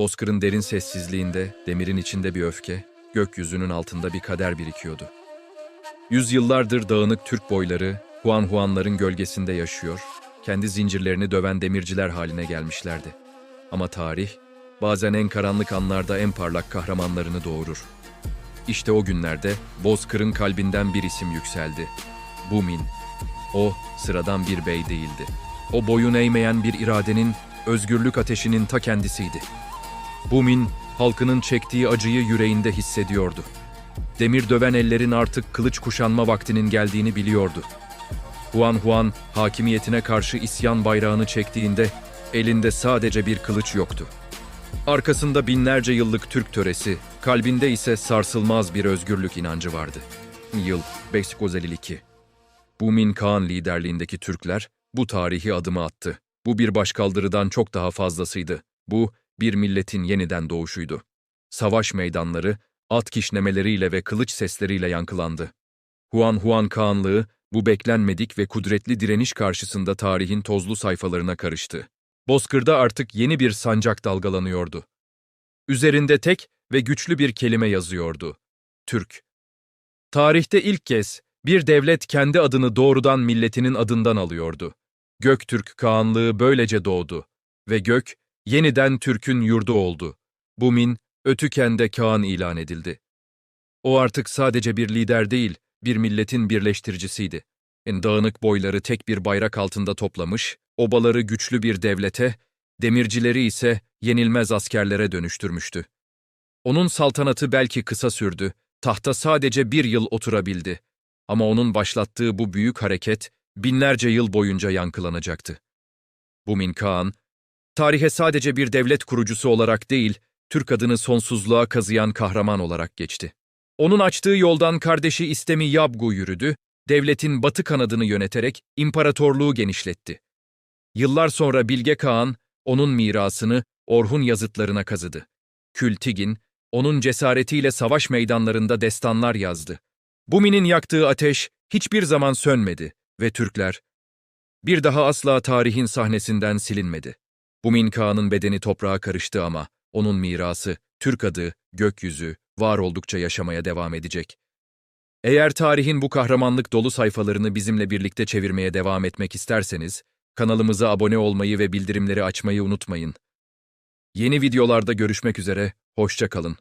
Bozkır'ın derin sessizliğinde, demirin içinde bir öfke, gökyüzünün altında bir kader birikiyordu. Yüzyıllardır dağınık Türk boyları, Huan Huanların gölgesinde yaşıyor, kendi zincirlerini döven demirciler haline gelmişlerdi. Ama tarih, bazen en karanlık anlarda en parlak kahramanlarını doğurur. İşte o günlerde Bozkır'ın kalbinden bir isim yükseldi. Bumin. O sıradan bir bey değildi. O boyun eğmeyen bir iradenin, özgürlük ateşinin ta kendisiydi. Bumin, halkının çektiği acıyı yüreğinde hissediyordu. Demir döven ellerin artık kılıç kuşanma vaktinin geldiğini biliyordu. Huan Huan, hakimiyetine karşı isyan bayrağını çektiğinde elinde sadece bir kılıç yoktu. Arkasında binlerce yıllık Türk töresi, kalbinde ise sarsılmaz bir özgürlük inancı vardı. Yıl 552. Bumin Kağan liderliğindeki Türkler bu tarihi adımı attı. Bu bir başkaldırıdan çok daha fazlasıydı. Bu bir milletin yeniden doğuşuydu. Savaş meydanları, at kişnemeleriyle ve kılıç sesleriyle yankılandı. Huan Huan Kağanlığı bu beklenmedik ve kudretli direniş karşısında tarihin tozlu sayfalarına karıştı. Bozkır'da artık yeni bir sancak dalgalanıyordu. Üzerinde tek ve güçlü bir kelime yazıyordu. Türk. Tarihte ilk kez bir devlet kendi adını doğrudan milletinin adından alıyordu. Göktürk Kağanlığı böylece doğdu ve gök yeniden Türk'ün yurdu oldu. Bumin, Ötüken'de Kağan ilan edildi. O artık sadece bir lider değil, bir milletin birleştiricisiydi. Dağınık boyları tek bir bayrak altında toplamış, obaları güçlü bir devlete, demircileri ise yenilmez askerlere dönüştürmüştü. Onun saltanatı belki kısa sürdü, tahta sadece bir yıl oturabildi. Ama onun başlattığı bu büyük hareket binlerce yıl boyunca yankılanacaktı. Bumin Kağan, tarihe sadece bir devlet kurucusu olarak değil, Türk adını sonsuzluğa kazıyan kahraman olarak geçti. Onun açtığı yoldan kardeşi İstemi Yabgu yürüdü, devletin batı kanadını yöneterek imparatorluğu genişletti. Yıllar sonra Bilge Kağan, onun mirasını Orhun yazıtlarına kazıdı. Kültigin, onun cesaretiyle savaş meydanlarında destanlar yazdı. Bumi'nin yaktığı ateş hiçbir zaman sönmedi ve Türkler bir daha asla tarihin sahnesinden silinmedi. Bumin Kağan'ın bedeni toprağa karıştı ama onun mirası, Türk adı, gökyüzü, var oldukça yaşamaya devam edecek. Eğer tarihin bu kahramanlık dolu sayfalarını bizimle birlikte çevirmeye devam etmek isterseniz, kanalımıza abone olmayı ve bildirimleri açmayı unutmayın. Yeni videolarda görüşmek üzere, hoşça kalın.